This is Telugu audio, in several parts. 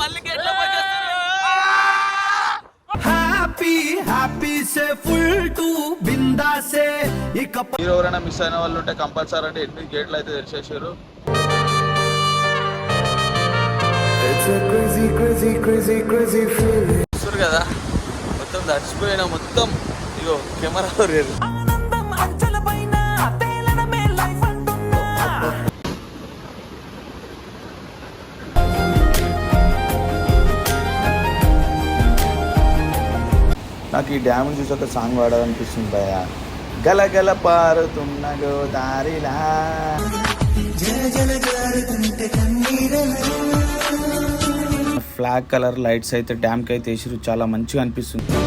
మళ్ళీ గేట్లో పోయేస్తారు హ్యాపీ హ్యాపీ సే ఫుల్ టు బిందా సే. ఇక మీరు ఎవరైనా మిస్ అయిన వాళ్ళు ఉంటే కంపల్సరీ అంటే ఎనిమిది గేట్లు అయితే తెరిచేసారు? It's a crazy, crazy, crazy, crazy feeling. చూస్తారు కదా మొత్తం తడిచిపోయిన మొత్తం ఇగో కెమెరా నాకు ఈ డ్యామ్ చూసి ఒక సాంగ్ పాడాలనిపిస్తుంది భయ గలగల పారుతున్న గోదారిలా. ఫ్లాగ్ కలర్ లైట్స్ అయితే డ్యామ్కి అయితే వేసిరు చాలా మంచిగా అనిపిస్తుంది.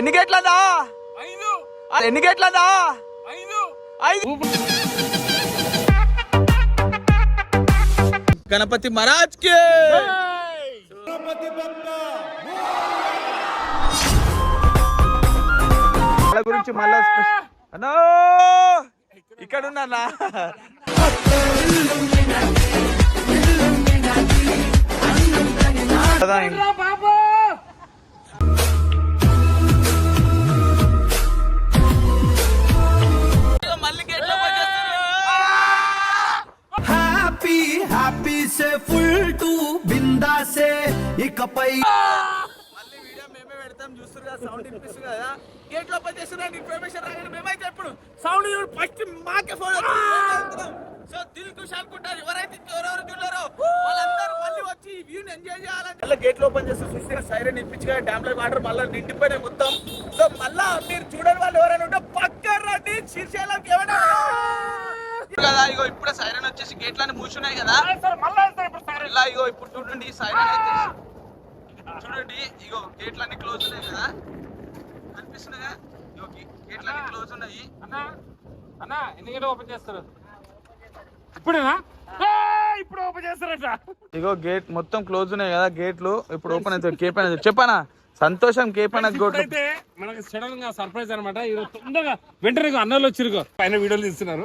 ఎన్ని గేట్లదా? ఎన్ని గేట్లదా? ఐదు. గణపతి మహారాజ్కి! వాళ్ళ గురించి మళ్ళా అన్నో ఇక్కడ ఉన్నా మళ్ళీ హ్యాపీ సే ఫుల్ టు బిందా సే ఇకపై మళ్ళీ వీడియో మేమే పెడతాం చూస్తారు కదా సౌండ్ వినిపిస్తుంది కదా. గేట్ లోపల చేస్తున్నారు ఇన్ఫర్మేషన్ రాగానే మేమైతే ఎప్పుడు? సౌండ్ ఫస్ట్ మాకే ఫోన్ సో దిల్ కుష్ అనుకుంటారు ఎవరైతే ఎవరెవరు చూడలేరో వాళ్ళందరూ మళ్ళీ వచ్చి ఈ వ్యూని ఎంజాయ్ చేయాలని మళ్ళీ గేట్ ఓపెన్ చేస్తే చూస్తే సైరన్ ఇప్పించగా డ్యామ్లో వాటర్ మళ్ళీ నిండిపోయినాయి మొత్తం. సో మళ్ళా మీరు చూడని వాళ్ళు ఎవరైనా ఉంటే పక్క రండి. శ్రీశైలంకి ఎవరైనా కదా ఇగో ఇప్పుడే సైరన్ వచ్చేసి గేట్లన్నీ మూసున్నాయి కదా. ఇలా ఇగో ఇప్పుడు చూడండి సైరన్ అయితే చూడండి ఇగో గేట్లన్నీ క్లోజ్ ఉన్నాయి కదా. కనిపిస్తున్నాయా? ఇగో గేట్లన్నీ క్లోజ్ ఉన్నాయి. అన్నా అన్నా ఎన్ని గంటలు ఓపెన్ చేస్తారు? ఇప్పుడేనా? ఇప్పుడు ఓపెన్ చేస్తారట. ఇగో గేట్ మొత్తం క్లోజ్ ఉన్నాయి కదా గేట్లు ఇప్పుడు ఓపెన్ అవుతాయి కేప్ అనేది. చెప్పానా? సంతోషం కేప్ అనేది గోట్లు అయితే మనకి సడన్గా సర్ప్రైజ్ అనమాట ఈరోజు తొందరగా వెంటనే అన్నలు వచ్చిరుగో పైన వీడియోలు తీస్తున్నారు.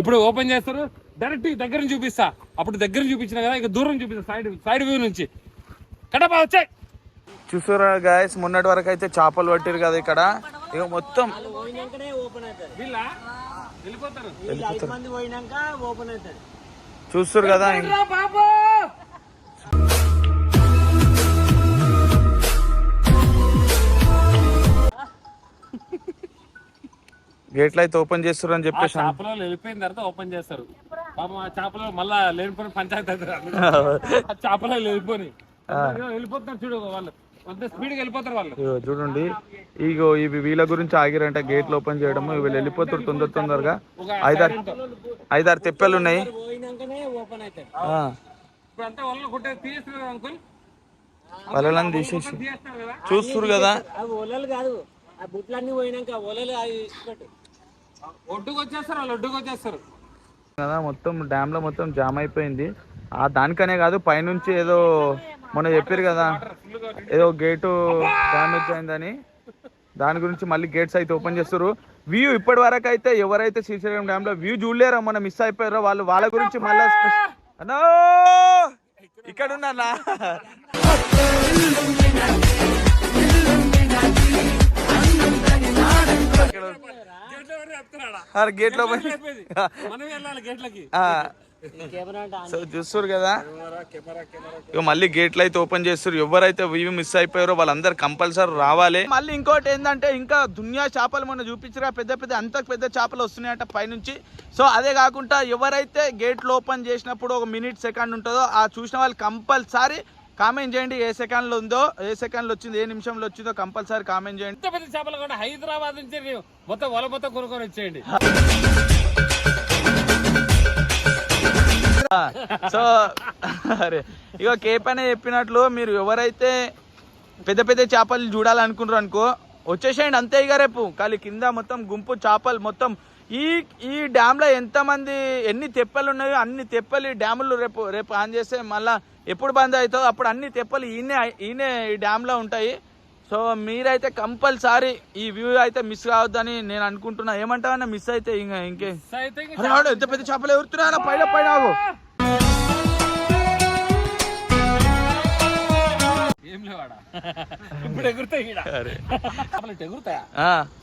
ఇప్పుడు ఓపెన్ చేస్తారు. డైరెక్ట్ దగ్గర నుంచి చూపిస్తా. అప్పుడు దగ్గర నుంచి చూపించిన కదా ఇక దూరం చూపిస్తా సైడ్ సైడ్ వ్యూ నుంచి. కడప వచ్చాయి చూసారా గాయస్ మొన్నటి వరకు అయితే చేపలు పట్టిరు కదా ఇక్కడ. ఇక మొత్తం చూస్తారు కదా గేట్లు అయితే ఓపెన్ చేస్తారు అని చెప్పేసి చేపలలో వెళ్ళిపోయిన తర్వాత ఓపెన్ చేస్తారు. పాపం ఆ చేపలో మళ్ళా లేనిపోయిన పంచాయతీ చేపలో వెళ్ళిపోయి వెళ్ళిపోతున్నారు చూడు వాళ్ళు. ఇగో చూడండి. ఇగో ఇవి వీళ్ళ గురించి ఆగిరంట గేట్లు ఓపెన్ చేయడము వీళ్ళు వెళ్ళిపోతారు తొందర తొందరగా. ఐదారు ఐదారు తెప్పలు ఉన్నాయి. వలలను తీసేసి. చూస్తురు కదా. కదా. మొత్తం డ్యామ్లో మొత్తం జామ్ అయిపోయింది. ఆ దానికనే కాదు పైనుంచి ఏదో మొన్న చెప్పారు కదా ఏదో గేటు డ్యామేజ్ అయిందని. దాని గురించి మళ్ళీ గేట్స్ అయితే ఓపెన్ చేస్తారు వ్యూ ఇప్పటి వరకు అయితే ఎవరైతే శ్రీశైలం డ్యామ్లో వ్యూ చూడలేరో మొన్న మిస్ అయిపోయారో వాళ్ళు వాళ్ళ గురించి మళ్ళీ అన్నో ఇక్కడ ఉన్నా గేట్లో పోయి- మనం సో చూస్తారు కదా? ఇక మళ్ళీ గేట్లు అయితే ఓపెన్ చేస్తారు ఎవరైతే వ్యూ మిస్ అయిపోయారో వాళ్ళందరూ కంపల్సరీ రావాలి. మళ్ళీ ఇంకోటి ఏంటంటే ఇంకా దునియా చేపలు మొన్న చూపించరా? పెద్ద పెద్ద అంత పెద్ద చేపలు వస్తున్నాయంట పైనుంచి. సో అదే కాకుండా ఎవరైతే గేట్లు ఓపెన్ చేసినప్పుడు ఒక మినిట్ సెకండ్ ఉంటుందో ఆ చూసిన వాళ్ళు కంపల్సరీ కామెంట్ చేయండి. ఏ సెకండ్లో ఉందో ఏ సెకండ్లో వచ్చింది ఏ నిమిషంలో వచ్చిందో కంపల్సరీ కామెంట్ చేయండి. పెద్ద చేపలు కూడా హైదరాబాద్ నుంచి మొత్తం వల మొత్తం కొనుక్కొని వచ్చేయండి. సో అరే ఇక కేప్ అనే చెప్పినట్లు మీరు ఎవరైతే పెద్ద పెద్ద చేపలు చూడాలనుకుంటారు అనుకో వచ్చేసేయండి అంతే ఇక రేపు. ఖాళీ కింద మొత్తం గుంపు చేపలు మొత్తం. ఈ ఈ డ్యామ్లో ఎంతమంది ఎన్ని తెప్పలు ఉన్నాయో అన్ని తెప్పలు ఈ డ్యాములు రేపు రేపు ఆన్ చేస్తే మళ్ళీ ఎప్పుడు బంద్ అవుతుందో అప్పుడు అన్ని తెప్పలు ఈయనే ఈయనే ఈ డ్యామ్లో ఉంటాయి. సో మీరైతే కంపల్సరీ ఈ వ్యూ అయితే మిస్ కావద్దని నేను అనుకుంటున్నా. ఏమంటావన్నా మిస్ అయితే ఇంకా ఇంకే? ఎంత పెద్ద చేపలు ఎగురుతున్నా పైన పైన ఇప్పుడు ఎగురుతాయి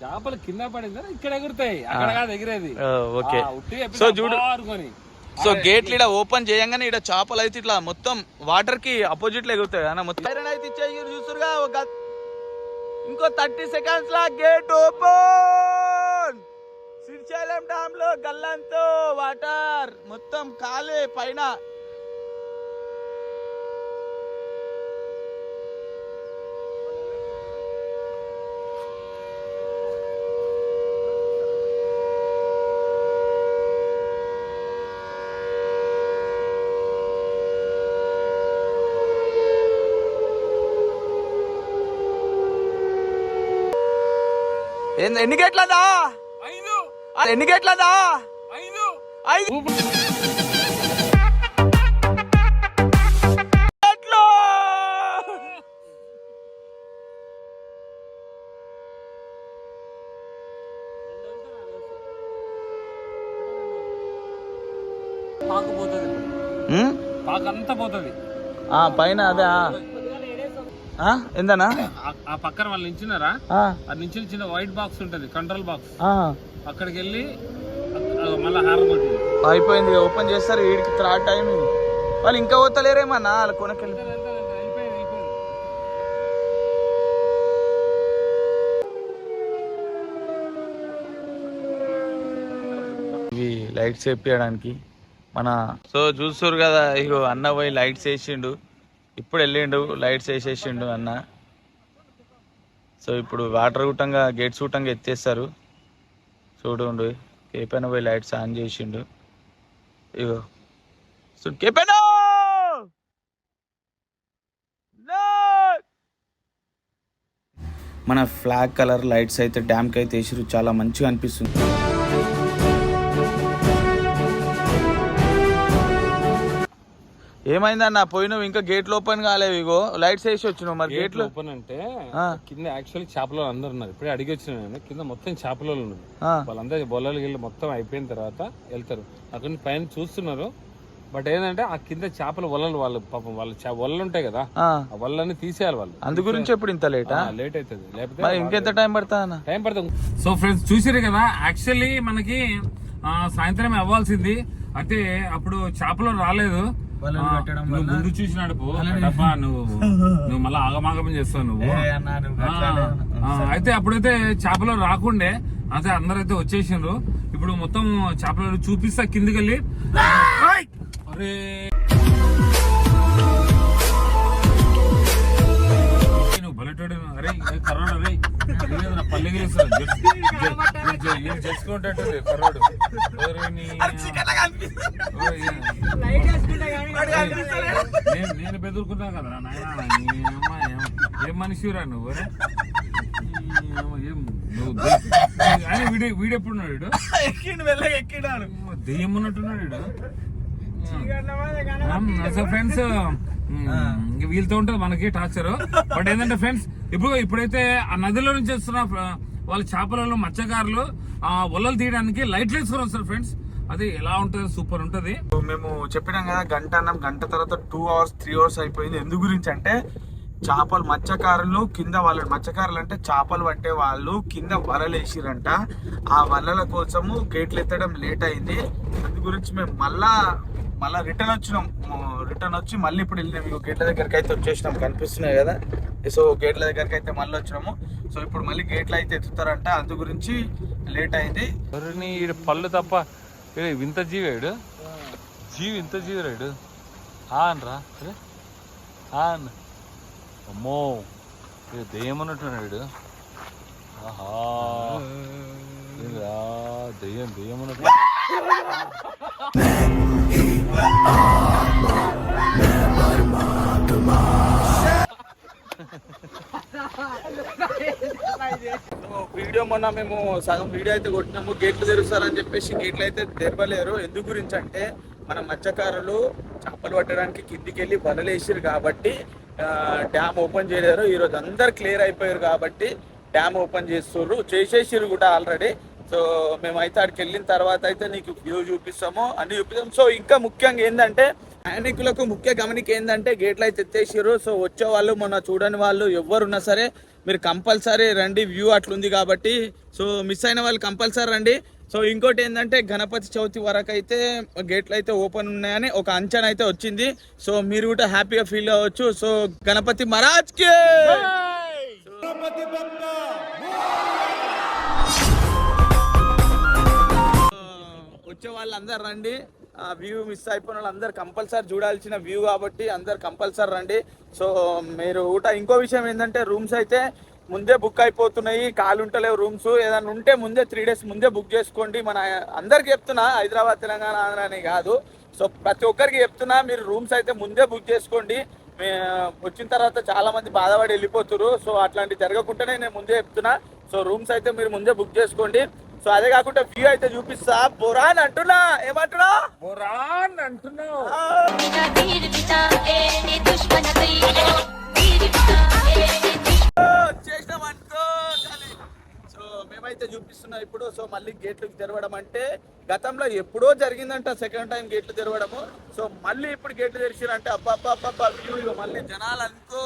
చేపలు కింద పడిందా ఇక్కడ ఎగురుతాయి. అక్కడ కాదు ఎగిరేది. ఓకే. సో చూడు. సో గేట్లు ఇక్కడ ఓపెన్ చేయంగానే ఇక్కడ చేపలు అయితే ఇట్లా మొత్తం వాటర్కి అపోజిట్లో ఎగురుతాయి. మొత్తం. అయితే ఇచ్చే చూస్తురుగా ఒక ఇంకో థర్టీ సెకండ్స్ లా గేట్ ఓపెన్. శ్రీశైలం డ్యామ్లో గల్లంతో వాటర్ మొత్తం ఖాళీ పైన. ఎన్ని- గేట్లదా? ఐదు. ఎన్ని గేట్లదా? ఐదు. పోతుంది ఉమ్? పాకు అంతా పోతుంది. ఆ పైన అదే ఆ. ఆ, పక్కన వాళ్ళు నించున్నారా? ఆ, నించిన చిన్న వైట్ బాక్స్ ఉంటది కంట్రోల్ బాక్స్. అక్కడికి వెళ్ళి మళ్ళా హారం కొట్టింది అయిపోయింది ఓపెన్ చేస్తారు వీడికి త్రాడ్ టైం వాళ్ళు ఇంకా పోతలేరేమన్నా వాళ్ళ కొనకెళ్ళి. ఇవి లైట్స్ వేపించడానికి మన సో చూస్తారు కదా ఇగో అన్న పోయి లైట్స్ వేసిండు. ఇప్పుడు వెళ్ళిండు లైట్స్ వేసేసిండు అన్న. సో ఇప్పుడు వాటర్ గుట్టంగా గేట్స్ గుట్టంగా ఎత్తేస్తారు. చూడండి కేపైన పోయి లైట్స్ ఆన్ చేసిండు. ఇగో. సో కేపైన మన ఫ్లాగ్ కలర్ లైట్స్ అయితే డ్యామ్కి అయితే వేసిరు చాలా మంచిగా అనిపిస్తుంది. ఏమైందన్న? పోయినావు ఇంకా గేట్లు ఓపెన్ కాలేవు ఇగో. లైట్స్ వేసి వచ్చినావు మరి గేట్లు ఓపెన్ అంటే. కింద యాక్చువల్లీ చేపల అందరు ఉన్నారు. ఇప్పుడే అడిగి వచ్చిన నేను. కింద మొత్తం చేపల ఉన్నారు. వాళ్ళందరూ బొల్లలకి వెళ్ళి మొత్తం అయిపోయిన తర్వాత వెళ్తారు. అక్కడ పైన చూస్తున్నారు. బట్ ఏంటంటే ఆ కింద చేపల వలలు వాళ్ళు పాపం వాళ్ళ వలలు ఉంటాయి కదా. ఆ. వలలని తీసేయాలి వాళ్ళు. అందు గురించి ఎప్పుడు ఇంత లేటా? లేట్ అవుతుంది లేకపోతే ఇంకెంత టైం అన్న టైం పడుతుంది. సో ఫ్రెండ్స్ చూసారు కదా యాక్చువల్లీ మనకి సాయంత్రం అవ్వాల్సింది. అయితే అప్పుడు చేపలు రాలేదు. కట్టడం నువ్వు ముందు చూసినాడు పో. డబ్బా నువ్వు. నువ్వు మళ్ళీ ఆగమాగం చేస్తావు నువ్వు. అయితే అప్పుడైతే చేపలు రాకుండే అయితే అందరైతే వచ్చేసిండ్రు ఇప్పుడు మొత్తం చేపలు చూపిస్తా కిందికి వెళ్ళి అరే! కర్రోడు నా పల్లె చేసుకుంటాడు కర్రోడు నేను నేను బెదురుకున్నా కదా నాయనా నీ అమ్మ ఏం- మనిషిరా నువ్వు రే? నువ్వు ఆయన వీడు వీడు ఎప్పుడున్నాడు వీడు ఎక్కిండు వెళ్ళగా ఎక్కినాడు ఏమో దెయ్యం ఉన్నట్టున్నాడు సో ఫ్రెండ్స్ వీళ్ళతో ఉంటుంది మనకి టార్చర్. బట్ ఏంటంటే ఫ్రెండ్స్ ఇప్పుడు ఇప్పుడైతే ఆ నదిలో నుంచి వస్తున్న వాళ్ళ చేపలలో మత్స్యకారులు ఆ వలలు తీయడానికి లైట్లు వేసుకొని వస్తారు ఫ్రెండ్స్. అది ఎలా ఉంటుంది? సూపర్ ఉంటది. మేము చెప్పినాం కదా గంట అన్నం గంట తర్వాత టూ అవర్స్ త్రీ అవర్స్ అయిపోయింది. ఎందు గురించి అంటే చేపలు మత్స్యకారులు కింద వాళ్ళ మత్స్యకారులు అంటే చేపలు పట్టే వాళ్ళు కింద వలలు వేసిరంట. ఆ వలల కోసము గేట్లు ఎత్తడం లేట్ అయింది. అందు గురించి మేము మళ్ళా మళ్ళీ రిటర్న్ వచ్చినాం. రిటర్న్ వచ్చి మళ్ళీ ఇప్పుడు వెళ్ళినాం మీకు గేట్ల దగ్గరికి అయితే వచ్చేసినాం. కనిపిస్తున్నాయి కదా? సో గేట్ల దగ్గరికి అయితే మళ్ళీ వచ్చినాము. సో ఇప్పుడు మళ్ళీ గేట్లు అయితే ఎత్తుతారంట. అందు గురించి లేట్ అయింది. పళ్ళు తప్ప ఈడు వింత జీవి జీవి ఇంత జీవి రాడు అనరా ఆన్ అమ్మో ఇది అన్నట్టున్నాడు ఆహా. దయ్యం దెయ్యం దెయ్యం అన్నట్టు వీడియో మొన్న మేము సగం వీడియో అయితే కొట్టినాము గేట్లు తెరుస్తారని చెప్పేసి గేట్లు అయితే తెరవలేరు. ఎందుకు గురించి అంటే మన మత్స్యకారులు చేపలు పట్టడానికి కిందికి వెళ్ళి వలలు కాబట్టి డ్యామ్ ఓపెన్ చేయలేరు. ఈరోజు అందరు క్లియర్ అయిపోయారు కాబట్టి డ్యామ్ ఓపెన్ చేస్తున్నారు చేసేసారు కూడా ఆల్రెడీ. సో మేమైతే అక్కడికి వెళ్ళిన తర్వాత అయితే నీకు వ్యూ చూపిస్తాము అన్ని చూపిస్తాం సో ఇంకా ముఖ్యంగా ఏంటంటే ప్రయాణికులకు ముఖ్య గమనిక ఏంటంటే గేట్లు అయితే ఎత్తేసారు సో వచ్చే వాళ్ళు మొన్న చూడని వాళ్ళు ఎవరున్నా సరే మీరు కంపల్సరీ రండి వ్యూ అట్లుంది కాబట్టి. సో మిస్ అయిన వాళ్ళు కంపల్సరీ రండి. సో ఇంకోటి ఏంటంటే గణపతి చవితి వరకు అయితే గేట్లు అయితే ఓపెన్ ఉన్నాయని ఒక అంచనా అయితే వచ్చింది. సో మీరు కూడా హ్యాపీగా ఫీల్ అవ్వచ్చు. సో గణపతి మహారాజ్కి వచ్చే వాళ్ళందరూ రండి. ఆ వ్యూ మిస్ అయిపోయిన వాళ్ళందరూ కంపల్సరీ చూడాల్సిన వ్యూ కాబట్టి అందరు కంపల్సరీ రండి. సో మీరు ఊట ఇంకో విషయం ఏంటంటే రూమ్స్ అయితే ముందే బుక్ అయిపోతున్నాయి. ఖాళీ ఉంటలేవు రూమ్స్ ఏదైనా ఉంటే ముందే త్రీ డేస్ ముందే బుక్ చేసుకోండి. మన అందరికి చెప్తున్నా హైదరాబాద్ తెలంగాణ ఆంధ్ర అని కాదు. సో ప్రతి ఒక్కరికి చెప్తున్నా మీరు రూమ్స్ అయితే ముందే బుక్ చేసుకోండి. వచ్చిన తర్వాత చాలా మంది బాధపడి వెళ్ళిపోతున్నారు. సో అట్లాంటి జరగకుండానే నేను ముందే చెప్తున్నా. సో రూమ్స్ అయితే మీరు ముందే బుక్ చేసుకోండి. సో అదే కాకుండా వ్యూ అయితే చూపిస్తా. బొరాన్ అంటున్నా. ఏమంటున్నా? బొరాన్ అంటున్నా సో మేమైతే చూపిస్తున్నాం ఇప్పుడు. సో మళ్ళీ గేట్లు తెరవడం అంటే గతంలో ఎప్పుడో జరిగిందంట సెకండ్ టైం గేట్లు తెరవడము. సో మళ్ళీ ఇప్పుడు గేట్లు తెరిచిరంటే అబ్బా అబ్బా అబ్బా మళ్ళీ జనాలు అనుకో.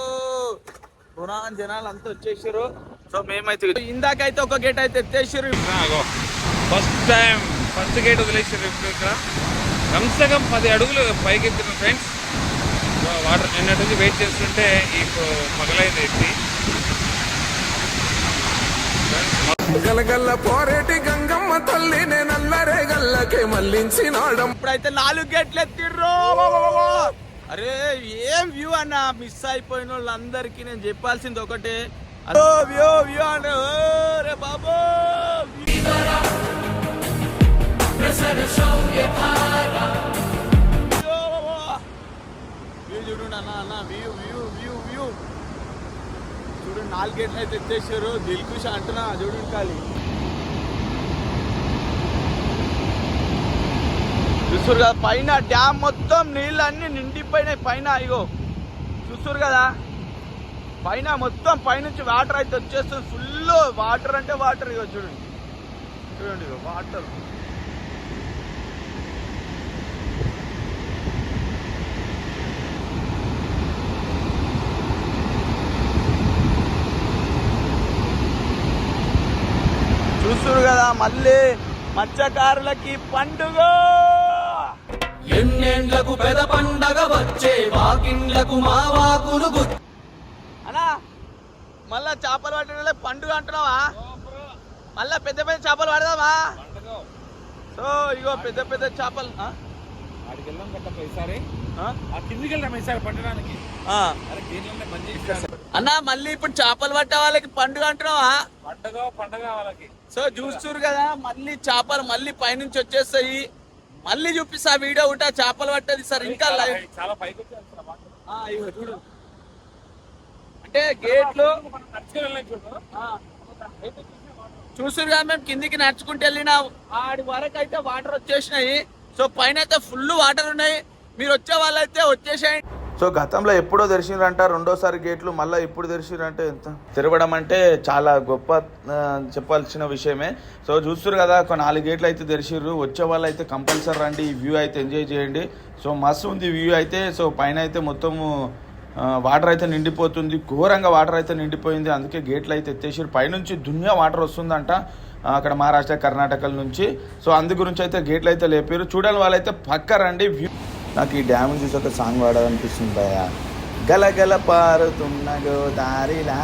పురాణ జనాలు అంతా వచ్చేసారు. సో మేమైతే ఇందాకైతే ఒక గేట్ అయితే ఎత్తేసారు. ఫస్ట్ టైం ఫస్ట్ గేట్ వదిలేసారు ఇక్కడ. కమ్సకం పది అడుగులు పైకి ఎత్తిన ఫ్రెండ్స్ వాటర్ నిన్నటి నుంచి వెయిట్ చేస్తుంటే ఇప్పుడు పగలైంది ఎత్తి. గలగల్ల పోరేటి గంగమ్మ తల్లినే నల్లరే గల్లకే మళ్ళించినాడం ఇప్పుడైతే నాలుగు గేట్లు ఎత్తిర్రు. అరే ఏం వ్యూ అన్న? మిస్ అయిపోయిన వాళ్ళందరికీ నేను చెప్పాల్సింది ఒకటే. వ్యూ వ్యూ అన్న రే బాబు. వ్యూ చూడండి అన్న అన్న వ్యూ వ్యూ వ్యూ వ్యూ చూడండి నాలుగు గేట్లు అయితే ఎత్తేసారు. దిల్కుష అంటున్నా చూడండి ఖాళీ చూస్తారు కదా పైన డ్యామ్ మొత్తం నీళ్ళు అన్ని నిండిపోయినాయి. పైన ఇగో చూస్తారు కదా పైన మొత్తం పైనుంచి వాటర్ అయితే వచ్చేస్తుంది. ఫుల్ వాటర్ అంటే వాటర్ ఇగో చూడండి. చూడండి ఇగో వాటర్. చూస్తారు కదా మళ్ళీ మత్స్యకారులకి పండుగ! ఎన్నేండ్లకు పెద పండగ వచ్చే వాకిండ్లకు మా వాకులు అన్నా మళ్ళా చేపలు పట్టడం పండుగ అంటున్నావా? మళ్ళా పెద్ద పెద్ద చేపలు పడదామా? సో ఇగో పెద్ద పెద్ద చేపలు ఆ? ఆడికి వెళ్ళాం కదా ఈసారి. కిందికి వెళ్ళాం ఈసారి పట్టడానికి. అన్నా మళ్ళీ ఇప్పుడు చేపలు పట్టే వాళ్ళకి పండుగ అంటున్నావా? పండగ పండగ వాళ్ళకి. సో చూస్తున్నారు కదా మళ్ళీ చేపలు మళ్ళీ పైనుంచి వచ్చేస్తాయి. మళ్ళీ చూపిస్తా వీడియో ఉంటా చేపలు పట్టేది సార్ ఇంకా లైవ్. చాలా పైకి చూడు. అంటే గేట్లు మనం నడుచుకుని వెళ్ళాం చూడు. చూసారు కదా మేము కిందికి నడుచుకుంటూ వెళ్ళిన. ఆడి వరకు అయితే వాటర్ వచ్చేసినాయి. సో పైన అయితే ఫుల్ వాటర్ ఉన్నాయి. మీరు వచ్చే వాళ్ళైతే వచ్చేసేయండి. సో గతంలో ఎప్పుడో తెరిచిరంట రెండోసారి గేట్లు మళ్ళీ ఇప్పుడు తెరిచిరంటే ఎంత? తెరవడం అంటే చాలా గొప్ప చెప్పాల్సిన విషయమే. సో చూస్తారు కదా ఒక నాలుగు గేట్లు అయితే తెరిచిర్రు వచ్చే వాళ్ళు అయితే కంపల్సరీ రండి ఈ వ్యూ అయితే ఎంజాయ్ చేయండి. సో మస్తు ఉంది వ్యూ అయితే సో పైన అయితే మొత్తము వాటర్ అయితే నిండిపోతుంది. ఘోరంగా వాటర్ అయితే నిండిపోయింది. అందుకే గేట్లు అయితే ఎత్తేసారు పైనుంచి దునియా వాటర్ వస్తుందంట అక్కడ మహారాష్ట్ర కర్ణాటకల నుంచి. సో అందు గురించి అయితే గేట్లు అయితే లేపారు చూడాలి వాళ్ళైతే పక్క రండి వ్యూ నాకు ఈ డ్యామ్ చూసి ఒక సాంగ్ పాడాలనిపిస్తుంది భయ గలగల పారుతున్న గోదారిలా.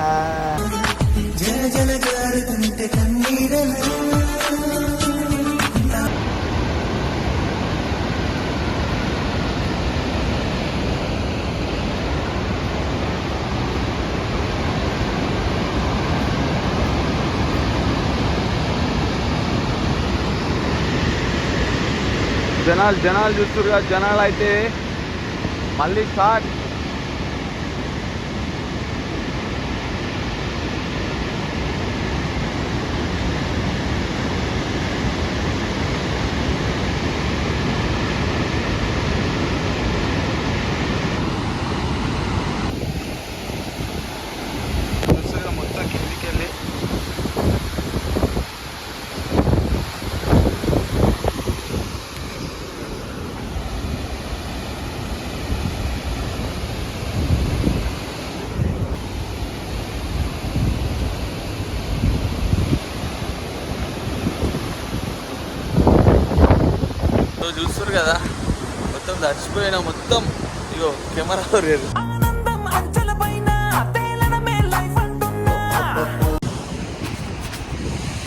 జనాలు జనాలు చూస్తున్నారు జనాలు అయితే మళ్ళీ స్టార్ట్ కదా. మొత్తం తడిచిపోయిన మొత్తం. ఇగో కెమెరా రేరు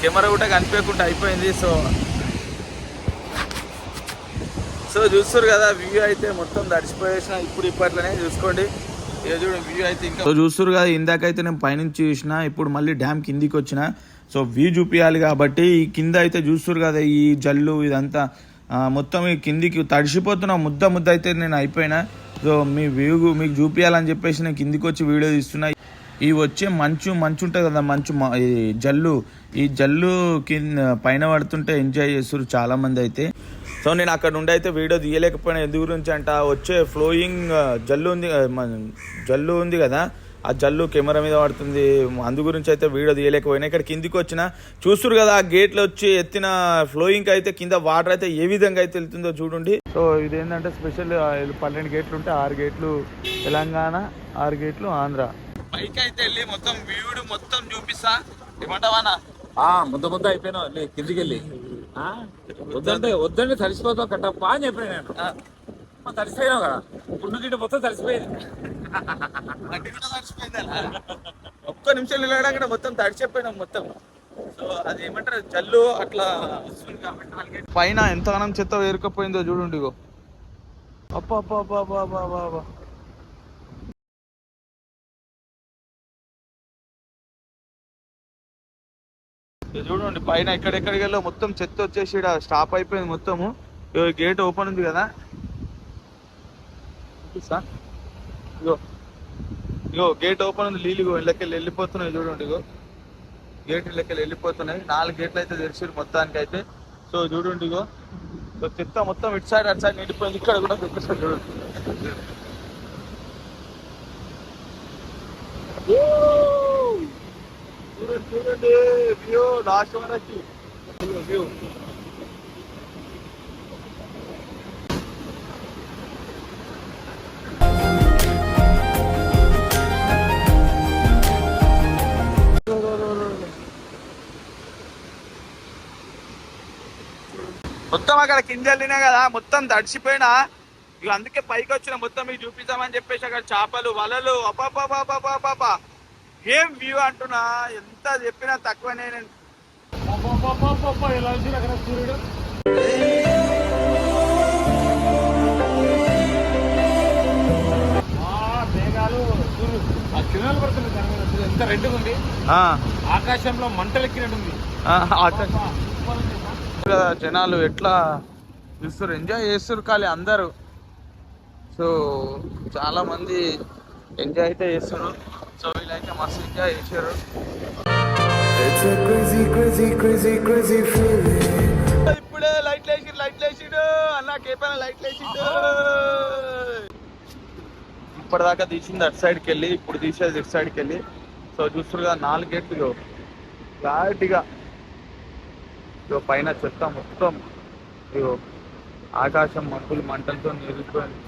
కెమెరా కూడా కనిపించకుండా అయిపోయింది సో. సో చూస్తారు కదా వ్యూ అయితే మొత్తం తడిచిపోయేసిన ఇప్పుడు ఇప్పట్లోనే చూసుకోండి. ఇక చూడండి వ్యూ అయితే ఇంకా. సో చూస్తారు కదా ఇందాకైతే నేను పైనుంచి చూసిన ఇప్పుడు మళ్ళీ డ్యామ్ కిందికి వచ్చిన. సో వ్యూ చూపించాలి కాబట్టి ఈ కింద అయితే చూస్తారు కదా ఈ జల్లు ఇదంతా. మొత్తం ఈ కిందికి తడిసిపోతున్న ముద్ద ముద్ద అయితే నేను అయిపోయినా. సో మీ వ్యూ మీకు చూపించాలని చెప్పేసి నేను కిందికి వచ్చి వీడియో తీస్తున్నా. ఈ వచ్చే మంచు మంచు ఉంటుంది కదా మంచు మ- ఈ జల్లు. ఈ జల్లు కింద పైన పడుతుంటే ఎంజాయ్ చేస్తారు చాలామంది అయితే. సో నేను అక్కడ నుండి అయితే వీడియో తీయలేకపోయినా. ఎందు గురించి అంట వచ్చే ఫ్లోయింగ్ జల్లు ఉంది జల్లు ఉంది కదా. ఆ జల్లు కెమెరా మీద పడుతుంది అందు గురించి అయితే వీడియో తీయలేకపోయినా. ఇక్కడ కిందికి వచ్చిన చూస్తురు కదా ఆ గేట్లు వచ్చి ఎత్తిన ఫ్లోయింగ్ అయితే కింద వాటర్ అయితే ఏ విధంగా అయితే వెళ్తుందో చూడండి. సో ఇది ఏంటంటే స్పెషల్ పన్నెండు గేట్లు ఉంటే ఆరు గేట్లు తెలంగాణ ఆరు గేట్లు ఆంధ్ర. పైకి అయితే వెళ్ళి మొత్తం వ్యూడ్ మొత్తం చూపిస్తా. ఏమంటావా ఆ ముద్ద ముద్ద అయిపోయినావు లే, కిందికి వెళ్ళి. ఆ? వద్దంటే వద్దంటే తడిసిపోతావు కట్టప్ప అని చెప్పాను నేను. మరి తడిసిపోయినావు కదా. గుండు గిడ్డ మొత్తం తడిసిపోయింది. ఒక్క నిమిషం నిలబడకుండా మొత్తం తడిచిపోయినాం మొత్తం. సో అది ఏమంటారు? జల్లు అట్లా వస్తుంది కాబట్టి పైన ఎంతగానం చెత్త వేరుకపోయిందో చూడండి అప్ప అప్ప అప్ప అప్ప అప్ప అప్ప అప్ప. ఇది చూడండి పైన ఎక్కడెక్కడికి వెళ్ళో మొత్తం చెత్త వచ్చేసి ఈడ స్టాప్ అయిపోయింది మొత్తము. గేట్ ఓపెన్ ఉంది కదా. చూపిస్తా. ఇగో ఇగో గేట్ ఓపెన్ ఉంది. నీళ్ళు ఇళ్ళకెళ్ళి వెళ్ళిపోతున్నాయి చూడండి ఇగో. గేట్ ఇళ్ళకెళ్ళి వెళ్ళిపోతున్నాయి. నాలుగు గేట్లు అయితే తెరిచారు మొత్తానికి అయితే సో చూడండి ఇగో. సో చెత్త మొత్తం ఇటు సైడ్ అటు సైడ్ నిండిపోయింది. ఇక్కడ కూడా చూపిస్తారు చూడండి చూడండి చూడండి. వ్యూ లాస్ట్ వరకు. వ్యూ మొత్తం అక్కడ కింద వెళ్ళినా కదా మొత్తం తడిసిపోయినా. ఇక అందుకే పైకి వచ్చిన మొత్తం మీకు చూపిద్దామని చెప్పేసి అక్కడ చేపలు వలలు అపాపాపాపాపాపా ఏం వ్యూ అంటున్నా? ఎంత చెప్పినా తక్కువనే నేను. ఎంత రెడ్గా ఉంది. ఆ, ఆకాశంలో మంటలెక్కినట్టుంది ఆకాశం. కదా జనాలు ఎట్లా చూస్తారు ఎంజాయ్ చేస్తారు ఖాళీ అందరూ. సో చాలా మంది ఎంజాయ్ అయితే చేస్తారు సో వీళ్ళైతే మస్తు ఎంజాయ్ చేశారు. ఇప్పుడే లైట్ లేచి లైట్ లేచిండు అన్న కేపైన లైట్ లేచిండు ఇప్పటిదాకా తీసింది అటు సైడ్కి వెళ్ళి ఇప్పుడు తీసేది ఇటు సైడ్కి వెళ్ళి సో చూస్తారు కదా నాలుగు గేట్లు క్లారిటీగా ఇగో పైన చెత్త మొత్తం ఇగో ఆకాశం మబ్బులు మంటలతో నిలిచిపోయింది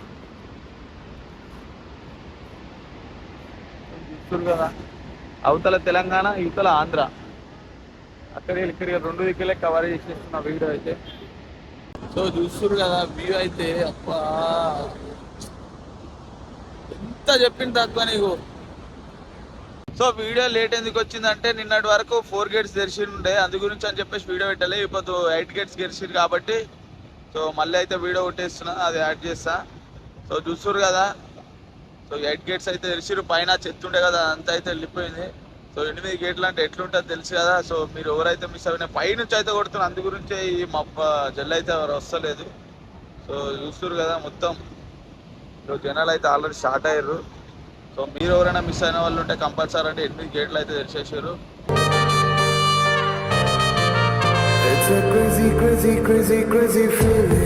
చూస్తారు కదా? అవతల తెలంగాణ ఇవతల ఆంధ్ర. అక్కడ ఇక్కడ రెండు దిక్కులే కవర్ చేసేస్తున్న వీడియో అయితే. సో చూస్తున్నారు కదా వ్యూ అయితే అబ్బా! ఎంత చెప్పిన తత్వ నీకు సో వీడియో లేట్ ఎందుకు వచ్చిందంటే నిన్నటి వరకు ఫోర్ గేట్స్ తెరిచి ఉండే. అందు గురించి అని చెప్పేసి వీడియో పెట్టలే. ఇప్పుడు ఎయిట్ గేట్స్ తెరిచిరు కాబట్టి సో మళ్ళీ అయితే వీడియో కొట్టేస్తున్నా అది యాడ్ చేస్తా. సో చూస్తురు కదా సో ఎయిట్ గేట్స్ అయితే తెరిచిరు పైన చెత్త ఉండే కదా అంతా అయితే వెళ్ళిపోయింది. సో ఎనిమిది గేట్లు అంటే ఎట్లుంటుందో తెలుసు కదా. సో మీరు ఎవరైతే మిస్ అయిన పై నుంచి అయితే కొడుతున్నారు. అందు గురించే ఈ మబ్బ జల్ అయితే ఎవరు వస్తలేదు. సో చూస్తురు కదా మొత్తం. సో జనాలు అయితే ఆల్రెడీ స్టార్ట్ అయ్యారు సో మీరు ఎవరైనా మిస్ అయిన వాళ్ళు ఉంటే కంపల్సరీ అంటే ఎనిమిది గేట్లు అయితే తెరిచేసారు It's a crazy, crazy, crazy, crazy feeling.